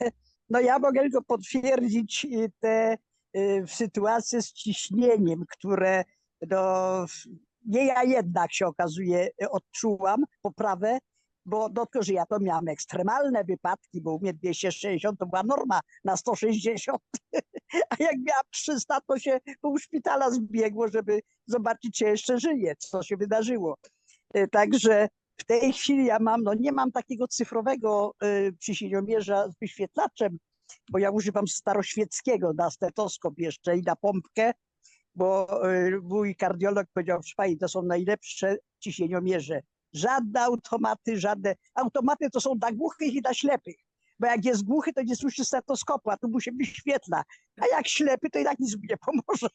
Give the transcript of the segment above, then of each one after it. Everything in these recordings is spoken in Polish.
No ja mogę tylko potwierdzić y, te y, sytuacje z ciśnieniem, które no, nie ja jednak się okazuje y, odczułam poprawę, bo no, tylko, że ja to miałam ekstremalne wypadki, bo u mnie 260 to była norma na 160, a jak miałam 300, to się pół szpitala zbiegło, żeby zobaczyć, czy jeszcze żyje, co się wydarzyło. Także w tej chwili ja mam, no nie mam takiego cyfrowego y, z wyświetlaczem, bo ja używam staroświeckiego na stetoskop jeszcze i na pompkę, bo y, mój kardiolog powiedział, pani, to są najlepsze ciśnieniomierze. Żadne automaty, żadne. Automaty to są dla głuchych i dla ślepych. Bo jak jest głuchy, to nie słyszy stetoskopu, a tu mu się wyświetla. A jak ślepy, to i tak nic mu nie pomoże.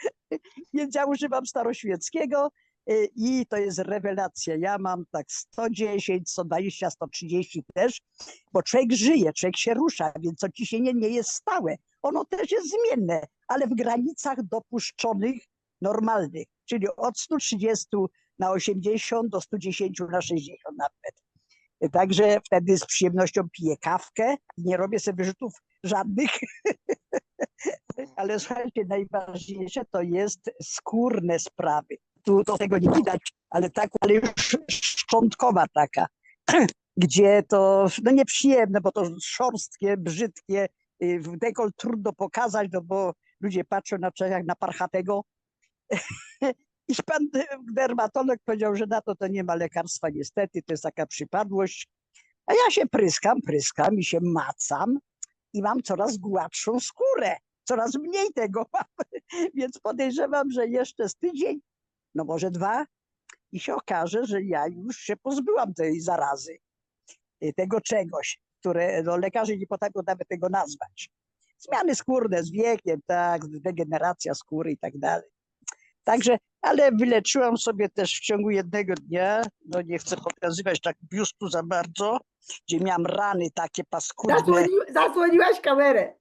Więc ja używam staroświeckiego i to jest rewelacja. Ja mam tak 110, 120, 130 też, bo człowiek żyje, człowiek się rusza, więc to ciśnienie nie jest stałe. Ono też jest zmienne, ale w granicach dopuszczonych, normalnych, czyli od 130 na 80 do 110 na 60 nawet. Także wtedy z przyjemnością piję kawkę nie robię sobie wyrzutów żadnych. Ale słuchajcie, najważniejsze to jest skórne sprawy. Tu do tego nie widać, ale tak, ale już szczątkowa taka, gdzie to no nieprzyjemne, bo to szorstkie, brzydkie, y, dekol trudno pokazać, no bo ludzie patrzą na jak na parchatego. I pan y, dermatolog powiedział, że na to to nie ma lekarstwa niestety, to jest taka przypadłość. A ja się pryskam, pryskam i się macam i mam coraz gładszą skórę. Coraz mniej tego mam, więc podejrzewam, że jeszcze z tydzień, no może dwa, i się okaże, że ja już się pozbyłam tej zarazy, y, tego czegoś, które no, lekarze nie potrafią nawet tego nazwać. Zmiany skórne z wiekiem, tak, degeneracja skóry i tak dalej. Także, ale wyleczyłam sobie też w ciągu jednego dnia, no nie chcę pokazywać tak biustu za bardzo, gdzie miałam rany takie paskudne, Zasłoni, zasłoniłaś kamerę.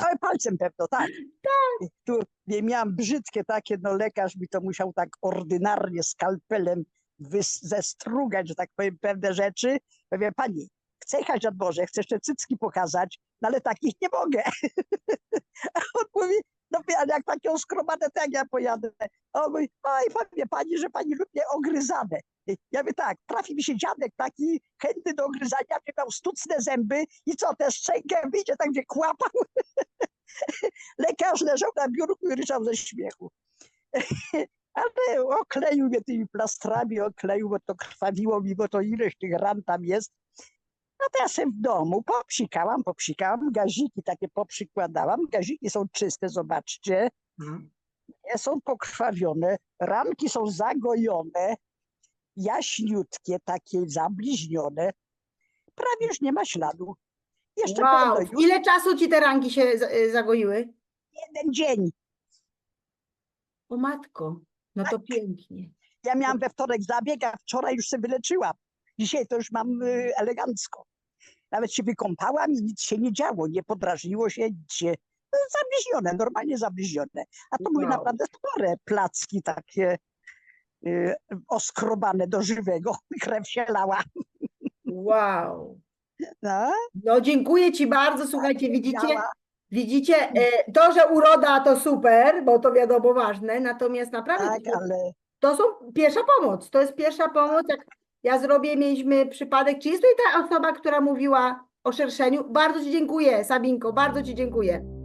Ale palcem pewno, tak. tak. Tu nie miałam brzydkie takie, no lekarz mi to musiał tak ordynarnie skalpelem wys- zestrugać, że tak powiem, pewne rzeczy. Mówię, pani, chcę jechać nad morze, chcę jeszcze cycki pokazać, no ale takich nie mogę. A on mówi, no ale jak takie oskrobane, to jak ja pojadę? A on mówi, oj, powie pani, że pani lubi ogryzane. Ja mówię tak, trafi mi się dziadek taki chętny do ogryzania, mnie miał sztuczne zęby i co, tę szczękę wyjdzie tak, gdzie kłapał. Lekarz leżał na biurku i ryczał ze śmiechu. Ale okleił mnie tymi plastrami, okleił, bo to krwawiło mi, bo to ileś tych ran tam jest. No to ja sobie w domu popsikałam, popsikałam, gaziki takie poprzykładałam. Gaziki są czyste, zobaczcie. Nie są pokrwawione, ramki są zagojone, jaśniutkie, takie zabliźnione. Prawie już nie ma śladu. Jeszcze Wow. już Ile czasu ci te ranki się y, zagoiły? jeden dzień. O matko, no to pięknie. Ja miałam we wtorek zabieg, a wczoraj już się wyleczyłam. Dzisiaj to już mam y, elegancko. Nawet się wykąpałam i nic się nie działo, nie podrażniło się, nic się... No, zabliźnione, normalnie zabliźnione. A to były Wow. naprawdę spore placki takie oskrobane do żywego. Krew się lała. Wow. No, No dziękuję ci bardzo. Słuchajcie, widzicie? działa. Widzicie, e, to, że uroda to super, bo to wiadomo ważne, natomiast naprawdę Tak, to, ale to są pierwsza pomoc. To jest pierwsza pomoc. Jak ja zrobię, mieliśmy przypadek. Czy jest tutaj ta osoba, która mówiła o szerszeniu? Bardzo Ci dziękuję, Sabinko, bardzo Ci dziękuję.